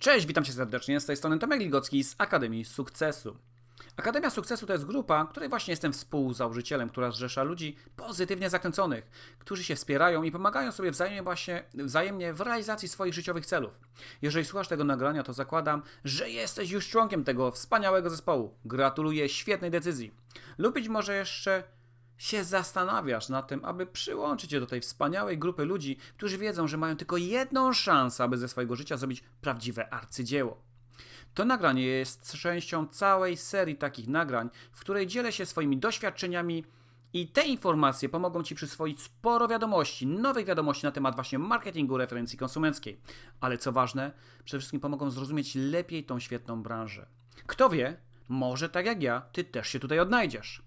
Cześć, witam cię serdecznie. Z tej strony Tomek Ligocki z Akademii Sukcesu. Akademia Sukcesu to jest grupa, której właśnie jestem współzałożycielem, która zrzesza ludzi pozytywnie zakręconych, którzy się wspierają i pomagają sobie wzajemnie, właśnie, wzajemnie w realizacji swoich życiowych celów. Jeżeli słuchasz tego nagrania, to zakładam, że jesteś już członkiem tego wspaniałego zespołu. Gratuluję świetnej decyzji. Lub być może jeszcze się zastanawiasz nad tym, aby przyłączyć się do tej wspaniałej grupy ludzi, którzy wiedzą, że mają tylko jedną szansę, aby ze swojego życia zrobić prawdziwe arcydzieło. To nagranie jest częścią całej serii takich nagrań, w której dzielę się swoimi doświadczeniami i te informacje pomogą Ci przyswoić sporo wiadomości, nowych wiadomości na temat właśnie marketingu referencji konsumenckiej. Ale co ważne, przede wszystkim pomogą zrozumieć lepiej tą świetną branżę. Kto wie, może tak jak ja, Ty też się tutaj odnajdziesz.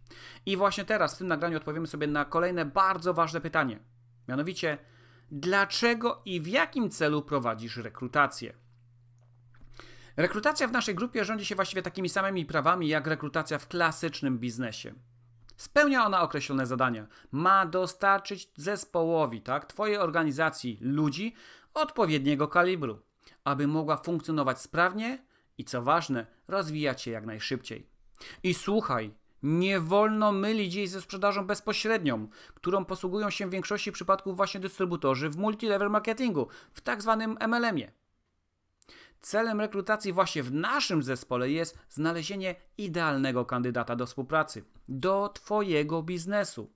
I właśnie teraz w tym nagraniu odpowiemy sobie na kolejne bardzo ważne pytanie. Mianowicie, dlaczego i w jakim celu prowadzisz rekrutację? Rekrutacja w naszej grupie rządzi się właściwie takimi samymi prawami jak rekrutacja w klasycznym biznesie. Spełnia ona określone zadania. Ma dostarczyć zespołowi, tak, Twojej organizacji ludzi odpowiedniego kalibru, aby mogła funkcjonować sprawnie i co ważne, rozwijać się jak najszybciej. I słuchaj, nie wolno mylić jej ze sprzedażą bezpośrednią, którą posługują się w większości przypadków właśnie dystrybutorzy w multilevel marketingu, w tak zwanym MLM-ie. Celem rekrutacji właśnie w naszym zespole jest znalezienie idealnego kandydata do współpracy, do Twojego biznesu.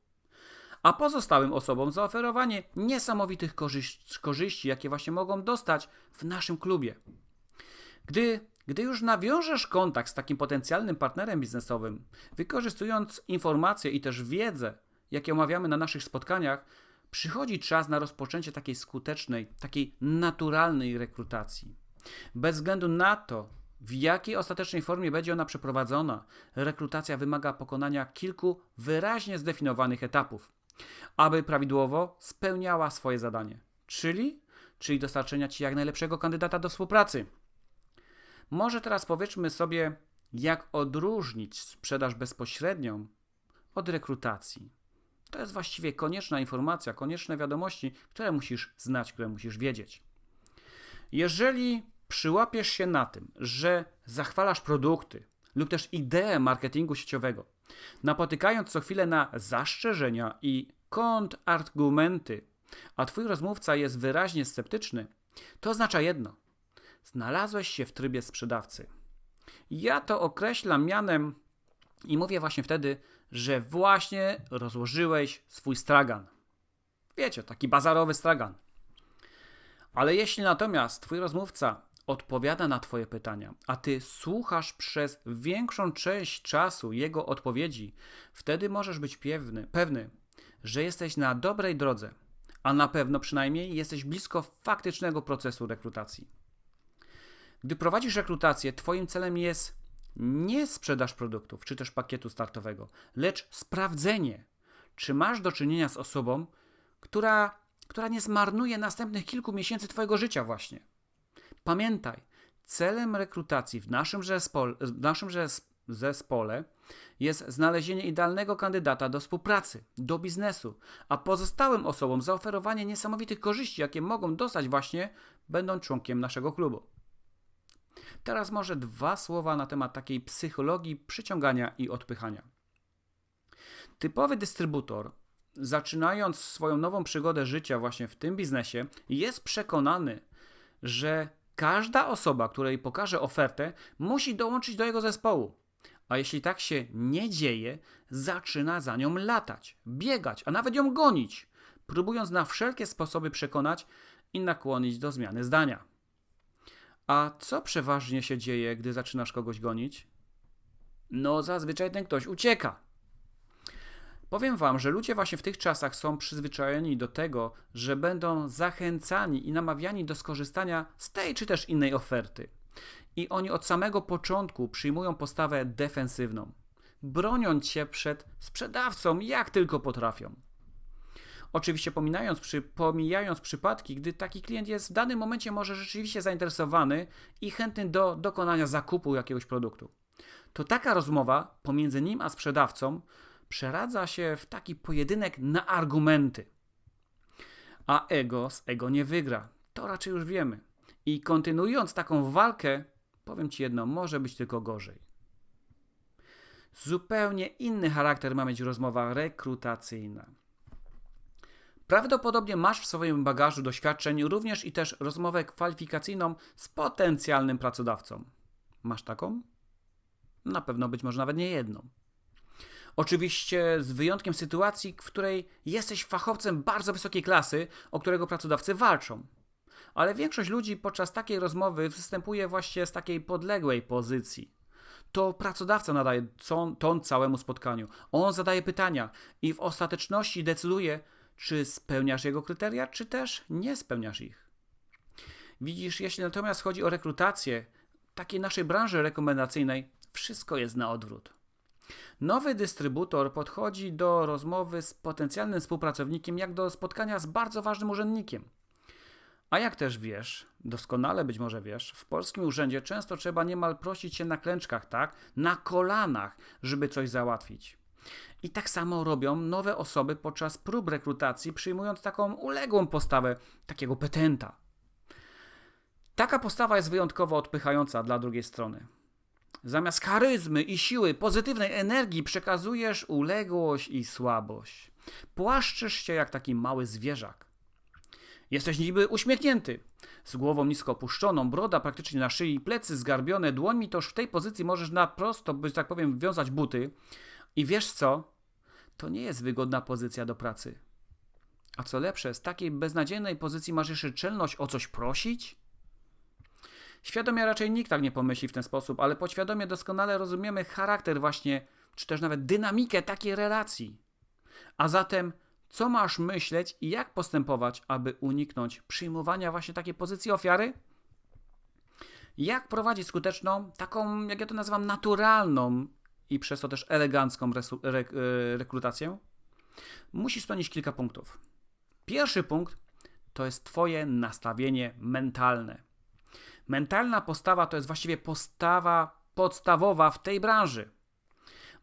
A pozostałym osobom zaoferowanie niesamowitych korzyści, korzyści, jakie właśnie mogą dostać w naszym klubie. Gdy, gdy już nawiążesz kontakt z takim potencjalnym partnerem biznesowym, wykorzystując informacje i też wiedzę, jakie omawiamy na naszych spotkaniach, przychodzi czas na rozpoczęcie takiej skutecznej, takiej naturalnej rekrutacji. Bez względu na to, w jakiej ostatecznej formie będzie ona przeprowadzona, rekrutacja wymaga pokonania kilku wyraźnie zdefiniowanych etapów, aby prawidłowo spełniała swoje zadanie, czyli, czyli dostarczenia Ci jak najlepszego kandydata do współpracy. Może teraz powiedzmy sobie, jak odróżnić sprzedaż bezpośrednią od rekrutacji. To jest właściwie konieczna informacja, konieczne wiadomości, które musisz znać, które musisz wiedzieć. Jeżeli przyłapiesz się na tym, że zachwalasz produkty lub też ideę marketingu sieciowego, napotykając co chwilę na zastrzeżenia i kontrargumenty, a twój rozmówca jest wyraźnie sceptyczny, to oznacza jedno – znalazłeś się w trybie sprzedawcy. Ja to określam mianem i mówię właśnie wtedy, że właśnie rozłożyłeś swój stragan. Wiecie, taki bazarowy stragan. Ale jeśli natomiast twój rozmówca odpowiada na Twoje pytania, a Ty słuchasz przez większą część czasu jego odpowiedzi, wtedy możesz być pewny, pewny, że jesteś na dobrej drodze, a na pewno przynajmniej jesteś blisko faktycznego procesu rekrutacji. Gdy prowadzisz rekrutację, Twoim celem jest nie sprzedaż produktów czy też pakietu startowego, lecz sprawdzenie, czy masz do czynienia z osobą, która, która nie zmarnuje następnych kilku miesięcy Twojego życia, właśnie. Pamiętaj, celem rekrutacji w naszym, zespole, w naszym zespole jest znalezienie idealnego kandydata do współpracy, do biznesu, a pozostałym osobom zaoferowanie niesamowitych korzyści, jakie mogą dostać właśnie będąc członkiem naszego klubu. Teraz może dwa słowa na temat takiej psychologii przyciągania i odpychania. Typowy dystrybutor, zaczynając swoją nową przygodę życia właśnie w tym biznesie, jest przekonany, że każda osoba, której pokaże ofertę, musi dołączyć do jego zespołu. A jeśli tak się nie dzieje, zaczyna za nią latać, biegać, a nawet ją gonić, próbując na wszelkie sposoby przekonać i nakłonić do zmiany zdania. A co przeważnie się dzieje, gdy zaczynasz kogoś gonić? No, zazwyczaj ten ktoś ucieka. Powiem Wam, że ludzie właśnie w tych czasach są przyzwyczajeni do tego, że będą zachęcani i namawiani do skorzystania z tej czy też innej oferty. I oni od samego początku przyjmują postawę defensywną, broniąc się przed sprzedawcą jak tylko potrafią. Oczywiście pominając, przy, pomijając przypadki, gdy taki klient jest w danym momencie może rzeczywiście zainteresowany i chętny do dokonania zakupu jakiegoś produktu. To taka rozmowa pomiędzy nim a sprzedawcą przeradza się w taki pojedynek na argumenty. A ego z ego nie wygra. To raczej już wiemy. I kontynuując taką walkę, powiem Ci jedno, może być tylko gorzej. Zupełnie inny charakter ma mieć rozmowa rekrutacyjna. Prawdopodobnie masz w swoim bagażu doświadczeń również i też rozmowę kwalifikacyjną z potencjalnym pracodawcą. Masz taką? Na pewno być może nawet nie jedną. Oczywiście z wyjątkiem sytuacji, w której jesteś fachowcem bardzo wysokiej klasy, o którego pracodawcy walczą. Ale większość ludzi podczas takiej rozmowy występuje właśnie z takiej podległej pozycji. To pracodawca nadaje ton całemu spotkaniu. On zadaje pytania i w ostateczności decyduje, czy spełniasz jego kryteria, czy też nie spełniasz ich. Widzisz, jeśli natomiast chodzi o rekrutację takiej naszej branży rekomendacyjnej, wszystko jest na odwrót. Nowy dystrybutor podchodzi do rozmowy z potencjalnym współpracownikiem jak do spotkania z bardzo ważnym urzędnikiem. A jak też wiesz, doskonale być może wiesz, w polskim urzędzie często trzeba niemal prosić się na klęczkach, tak? Na kolanach, żeby coś załatwić. I tak samo robią nowe osoby podczas prób rekrutacji, przyjmując taką uległą postawę takiego petenta. Taka postawa jest wyjątkowo odpychająca dla drugiej strony. Zamiast charyzmy i siły, pozytywnej energii przekazujesz uległość i słabość. Płaszczysz się jak taki mały zwierzak. Jesteś niby uśmiechnięty, z głową nisko opuszczoną, broda praktycznie na szyi, plecy zgarbione, dłońmi, toż w tej pozycji możesz na prosto, by tak powiem, wiązać buty. I wiesz co? To nie jest wygodna pozycja do pracy. A co lepsze, z takiej beznadziejnej pozycji masz jeszcze czelność o coś prosić? Świadomie raczej nikt tak nie pomyśli w ten sposób, ale podświadomie doskonale rozumiemy charakter właśnie, czy też nawet dynamikę takiej relacji. A zatem, co masz myśleć i jak postępować, aby uniknąć przyjmowania właśnie takiej pozycji ofiary? Jak prowadzić skuteczną, taką, jak ja to nazywam, naturalną i przez to też elegancką e, rekrutację? Musisz spełnić kilka punktów. Pierwszy punkt to jest Twoje nastawienie mentalne. Mentalna postawa to jest właściwie postawa podstawowa w tej branży.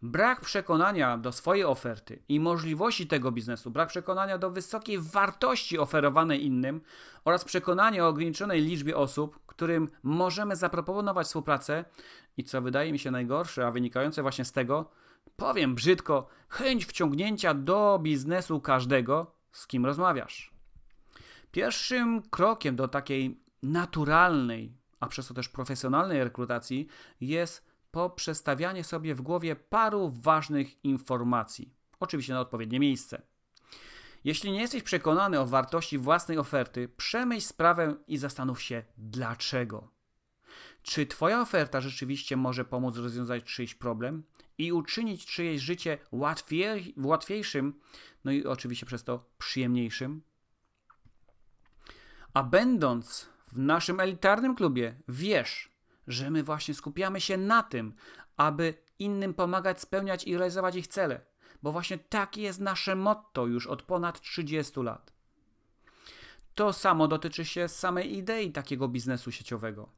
Brak przekonania do swojej oferty i możliwości tego biznesu, brak przekonania do wysokiej wartości oferowanej innym oraz przekonanie o ograniczonej liczbie osób, którym możemy zaproponować współpracę i co wydaje mi się najgorsze, a wynikające właśnie z tego, powiem brzydko, chęć wciągnięcia do biznesu każdego, z kim rozmawiasz. Pierwszym krokiem do takiej naturalnej, a przez to też profesjonalnej rekrutacji jest poprzestawianie sobie w głowie paru ważnych informacji. Oczywiście na odpowiednie miejsce. Jeśli nie jesteś przekonany o wartości własnej oferty, przemyśl sprawę i zastanów się dlaczego. Czy Twoja oferta rzeczywiście może pomóc rozwiązać czyjś problem i uczynić czyjeś życie łatwiej, łatwiejszym, no i oczywiście przez to przyjemniejszym? A będąc w naszym elitarnym klubie wiesz, że my właśnie skupiamy się na tym, aby innym pomagać spełniać i realizować ich cele, bo właśnie takie jest nasze motto już od ponad 30 lat. To samo dotyczy się samej idei takiego biznesu sieciowego.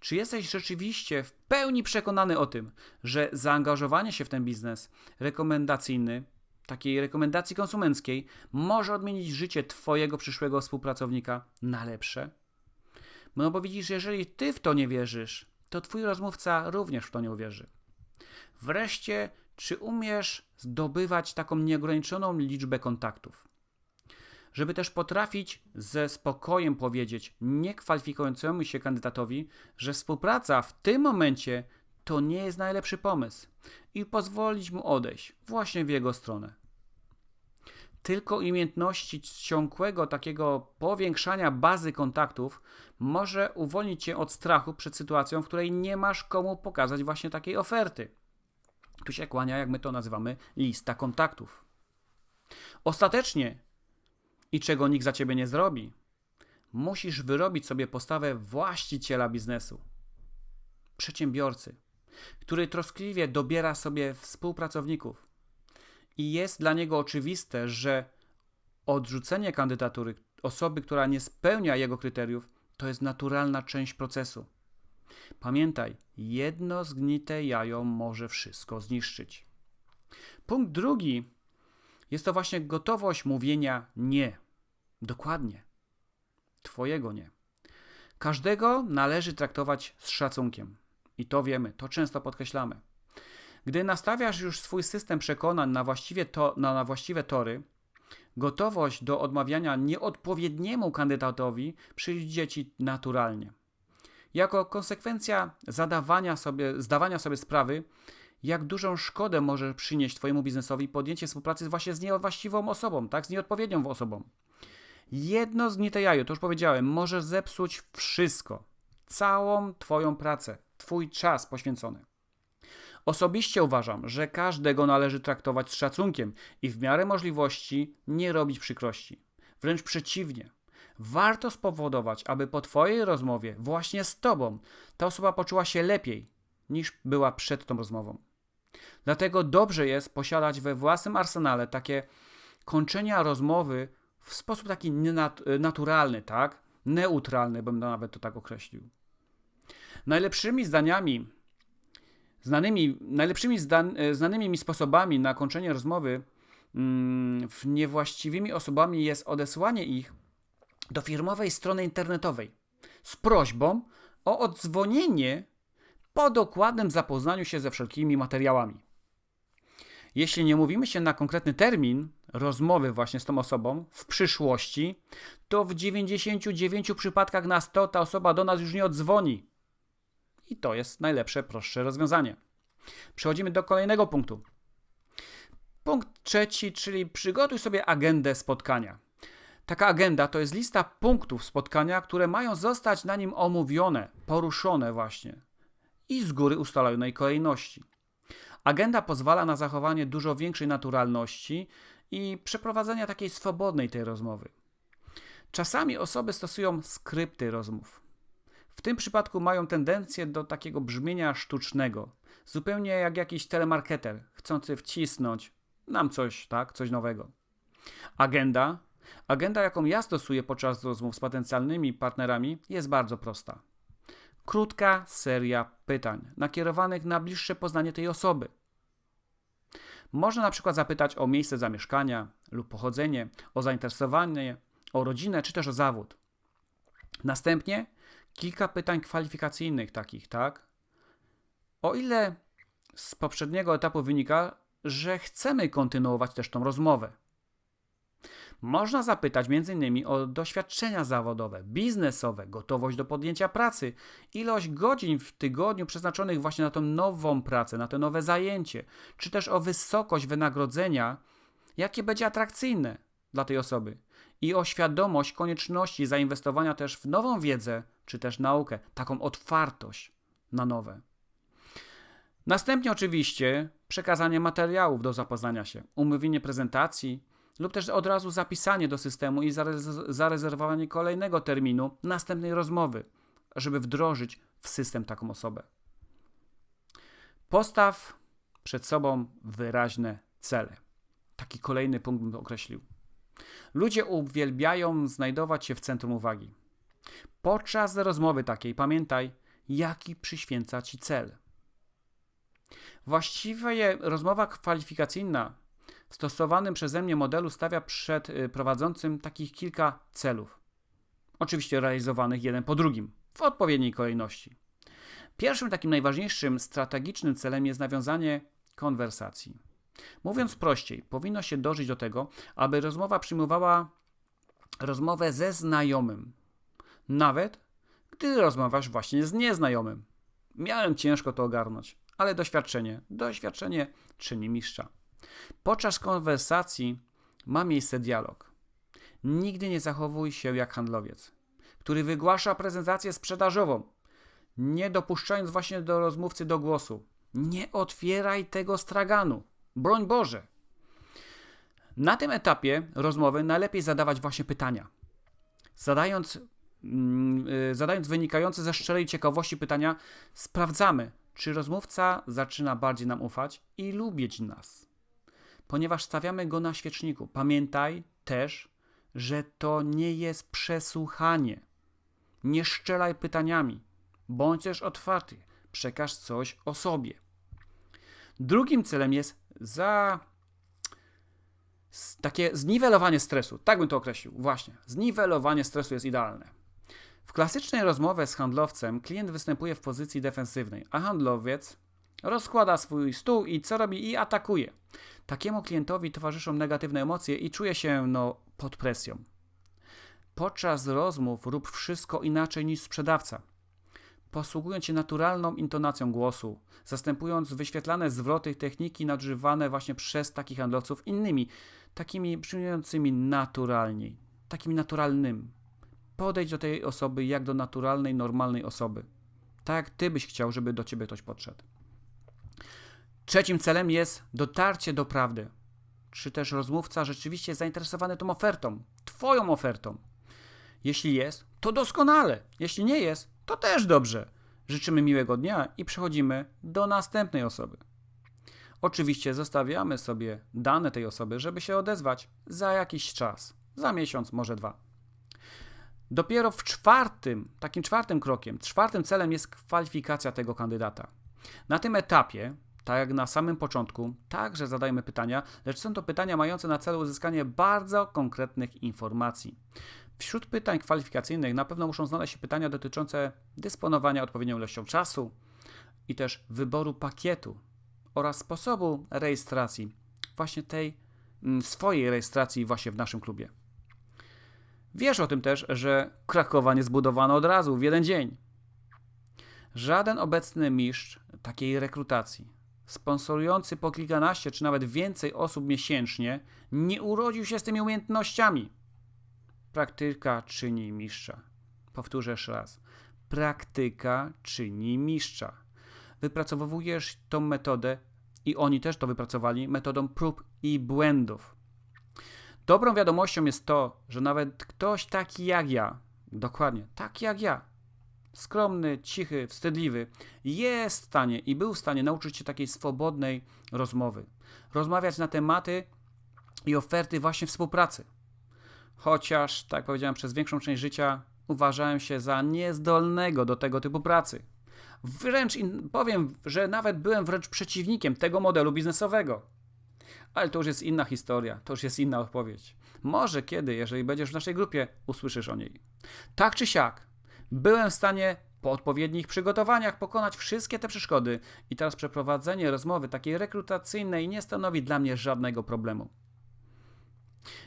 Czy jesteś rzeczywiście w pełni przekonany o tym, że zaangażowanie się w ten biznes rekomendacyjny, takiej rekomendacji konsumenckiej, może odmienić życie Twojego przyszłego współpracownika na lepsze? No bo widzisz, jeżeli ty w to nie wierzysz, to twój rozmówca również w to nie uwierzy. Wreszcie, czy umiesz zdobywać taką nieograniczoną liczbę kontaktów? Żeby też potrafić ze spokojem powiedzieć niekwalifikującemu się kandydatowi, że współpraca w tym momencie to nie jest najlepszy pomysł i pozwolić mu odejść właśnie w jego stronę. Tylko umiejętności ciągłego takiego powiększania bazy kontaktów może uwolnić cię od strachu przed sytuacją, w której nie masz komu pokazać właśnie takiej oferty. Tu się kłania, jak my to nazywamy, lista kontaktów. Ostatecznie, i czego nikt za ciebie nie zrobi, musisz wyrobić sobie postawę właściciela biznesu, przedsiębiorcy, który troskliwie dobiera sobie współpracowników, i jest dla niego oczywiste, że odrzucenie kandydatury osoby, która nie spełnia jego kryteriów, to jest naturalna część procesu. Pamiętaj, jedno zgnite jajo może wszystko zniszczyć. Punkt drugi jest to właśnie gotowość mówienia nie. Dokładnie. Twojego nie. Każdego należy traktować z szacunkiem. I to wiemy, to często podkreślamy. Gdy nastawiasz już swój system przekonań na właściwe, to, na, na właściwe tory, gotowość do odmawiania nieodpowiedniemu kandydatowi przyjdzie ci naturalnie. Jako konsekwencja zadawania sobie, zdawania sobie sprawy, jak dużą szkodę może przynieść Twojemu biznesowi podjęcie współpracy właśnie z niewłaściwą osobą, tak? z nieodpowiednią osobą. Jedno zgnite jajo, to już powiedziałem, może zepsuć wszystko. Całą Twoją pracę, Twój czas poświęcony. Osobiście uważam, że każdego należy traktować z szacunkiem i w miarę możliwości nie robić przykrości. Wręcz przeciwnie. Warto spowodować, aby po Twojej rozmowie właśnie z Tobą ta osoba poczuła się lepiej niż była przed tą rozmową. Dlatego dobrze jest posiadać we własnym arsenale takie kończenia rozmowy w sposób taki naturalny, tak? Neutralny, bym nawet to tak określił. Najlepszymi zdaniami, znanymi, najlepszymi zdan, znanymi mi sposobami na kończenie rozmowy mm, w niewłaściwymi osobami jest odesłanie ich do firmowej strony internetowej z prośbą o odzwonienie po dokładnym zapoznaniu się ze wszelkimi materiałami. Jeśli nie mówimy się na konkretny termin rozmowy właśnie z tą osobą w przyszłości, to w 99 przypadkach na 100 ta osoba do nas już nie odzwoni. I to jest najlepsze, prostsze rozwiązanie. Przechodzimy do kolejnego punktu. Punkt trzeci, czyli przygotuj sobie agendę spotkania. Taka agenda to jest lista punktów spotkania, które mają zostać na nim omówione, poruszone właśnie i z góry ustalonej kolejności. Agenda pozwala na zachowanie dużo większej naturalności i przeprowadzenia takiej swobodnej tej rozmowy. Czasami osoby stosują skrypty rozmów. W tym przypadku mają tendencję do takiego brzmienia sztucznego, zupełnie jak jakiś telemarketer chcący wcisnąć nam coś, tak, coś nowego. Agenda, agenda jaką ja stosuję podczas rozmów z potencjalnymi partnerami jest bardzo prosta. Krótka seria pytań nakierowanych na bliższe poznanie tej osoby. Można na przykład zapytać o miejsce zamieszkania lub pochodzenie, o zainteresowanie, o rodzinę czy też o zawód. Następnie kilka pytań kwalifikacyjnych takich, tak? O ile z poprzedniego etapu wynika, że chcemy kontynuować też tą rozmowę. Można zapytać m.in. o doświadczenia zawodowe, biznesowe, gotowość do podjęcia pracy, ilość godzin w tygodniu przeznaczonych właśnie na tą nową pracę, na to nowe zajęcie, czy też o wysokość wynagrodzenia, jakie będzie atrakcyjne dla tej osoby i o świadomość konieczności zainwestowania też w nową wiedzę, czy też naukę, taką otwartość na nowe. Następnie oczywiście przekazanie materiałów do zapoznania się, umówienie prezentacji, lub też od razu zapisanie do systemu i zarezerwowanie kolejnego terminu następnej rozmowy, żeby wdrożyć w system taką osobę. Postaw przed sobą wyraźne cele. Taki kolejny punkt bym określił. Ludzie uwielbiają znajdować się w centrum uwagi. Podczas rozmowy takiej pamiętaj, jaki przyświęca ci cel. Właściwie rozmowa kwalifikacyjna w stosowanym przeze mnie modelu stawia przed y, prowadzącym takich kilka celów. Oczywiście realizowanych jeden po drugim, w odpowiedniej kolejności. Pierwszym takim najważniejszym strategicznym celem jest nawiązanie konwersacji. Mówiąc prościej, powinno się dążyć do tego, aby rozmowa przyjmowała rozmowę ze znajomym, nawet gdy rozmawiasz właśnie z nieznajomym. Miałem ciężko to ogarnąć, ale doświadczenie, doświadczenie czyni mistrza. Podczas konwersacji ma miejsce dialog. Nigdy nie zachowuj się jak handlowiec, który wygłasza prezentację sprzedażową, nie dopuszczając właśnie do rozmówcy do głosu. Nie otwieraj tego straganu. Broń Boże. Na tym etapie rozmowy najlepiej zadawać właśnie pytania. Zadając, zadając wynikające ze szczerej ciekawości pytania, sprawdzamy, czy rozmówca zaczyna bardziej nam ufać i lubić nas ponieważ stawiamy go na świeczniku. Pamiętaj też, że to nie jest przesłuchanie. Nie szczelaj pytaniami, bądź też otwarty, przekaż coś o sobie. Drugim celem jest za takie zniwelowanie stresu. Tak bym to określił. Właśnie. Zniwelowanie stresu jest idealne. W klasycznej rozmowie z handlowcem klient występuje w pozycji defensywnej, a handlowiec rozkłada swój stół i co robi? I atakuje. Takiemu klientowi towarzyszą negatywne emocje i czuje się no, pod presją. Podczas rozmów rób wszystko inaczej niż sprzedawca. Posługując się naturalną intonacją głosu, zastępując wyświetlane zwroty techniki nadużywane właśnie przez takich handlowców innymi, takimi brzmiącymi naturalniej, takimi naturalnymi. Podejdź do tej osoby jak do naturalnej, normalnej osoby. Tak jak ty byś chciał, żeby do ciebie ktoś podszedł. Trzecim celem jest dotarcie do prawdy. Czy też rozmówca rzeczywiście jest zainteresowany tą ofertą, Twoją ofertą? Jeśli jest, to doskonale. Jeśli nie jest, to też dobrze. Życzymy miłego dnia i przechodzimy do następnej osoby. Oczywiście zostawiamy sobie dane tej osoby, żeby się odezwać za jakiś czas, za miesiąc, może dwa. Dopiero w czwartym, takim czwartym krokiem, czwartym celem jest kwalifikacja tego kandydata. Na tym etapie tak jak na samym początku, także zadajmy pytania, lecz są to pytania mające na celu uzyskanie bardzo konkretnych informacji. Wśród pytań kwalifikacyjnych na pewno muszą znaleźć się pytania dotyczące dysponowania odpowiednią ilością czasu i też wyboru pakietu oraz sposobu rejestracji, właśnie tej mm, swojej rejestracji właśnie w naszym klubie. Wiesz o tym też, że Krakowa nie zbudowano od razu w jeden dzień. Żaden obecny mistrz takiej rekrutacji sponsorujący po kilkanaście czy nawet więcej osób miesięcznie nie urodził się z tymi umiejętnościami. Praktyka czyni mistrza. Powtórzę jeszcze raz. Praktyka czyni mistrza. Wypracowujesz tą metodę i oni też to wypracowali metodą prób i błędów. Dobrą wiadomością jest to, że nawet ktoś taki jak ja, dokładnie taki jak ja, skromny, cichy, wstydliwy, jest w stanie i był w stanie nauczyć się takiej swobodnej rozmowy. Rozmawiać na tematy i oferty właśnie współpracy. Chociaż, tak powiedziałem, przez większą część życia uważałem się za niezdolnego do tego typu pracy. Wręcz powiem, że nawet byłem wręcz przeciwnikiem tego modelu biznesowego. Ale to już jest inna historia, to już jest inna odpowiedź. Może kiedy, jeżeli będziesz w naszej grupie, usłyszysz o niej. Tak czy siak, Byłem w stanie po odpowiednich przygotowaniach pokonać wszystkie te przeszkody i teraz przeprowadzenie rozmowy takiej rekrutacyjnej nie stanowi dla mnie żadnego problemu.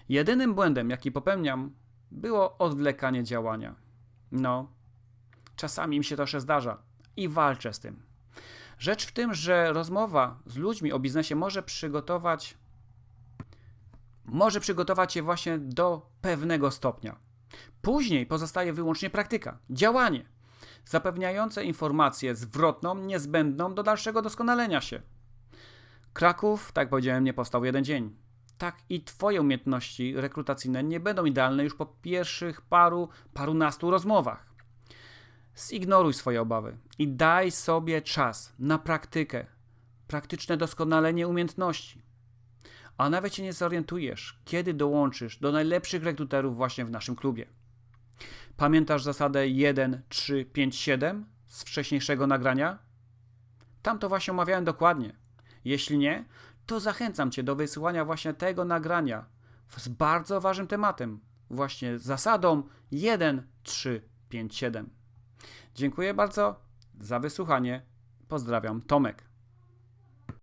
Jedynym błędem, jaki popełniam, było odwlekanie działania. No, czasami mi się to jeszcze zdarza i walczę z tym. Rzecz w tym, że rozmowa z ludźmi o biznesie może przygotować może przygotować je właśnie do pewnego stopnia. Później pozostaje wyłącznie praktyka, działanie, zapewniające informację zwrotną niezbędną do dalszego doskonalenia się. Kraków, tak powiedziałem, nie powstał jeden dzień. Tak i Twoje umiejętności rekrutacyjne nie będą idealne już po pierwszych paru, parunastu rozmowach. Zignoruj swoje obawy i daj sobie czas na praktykę, praktyczne doskonalenie umiejętności. A nawet się nie zorientujesz, kiedy dołączysz do najlepszych rekruterów właśnie w naszym klubie. Pamiętasz zasadę 1, 3, 5, 7 z wcześniejszego nagrania? Tam to właśnie omawiałem dokładnie. Jeśli nie, to zachęcam Cię do wysyłania właśnie tego nagrania z bardzo ważnym tematem, właśnie zasadą 1, 3, 5, 7. Dziękuję bardzo za wysłuchanie. Pozdrawiam, Tomek.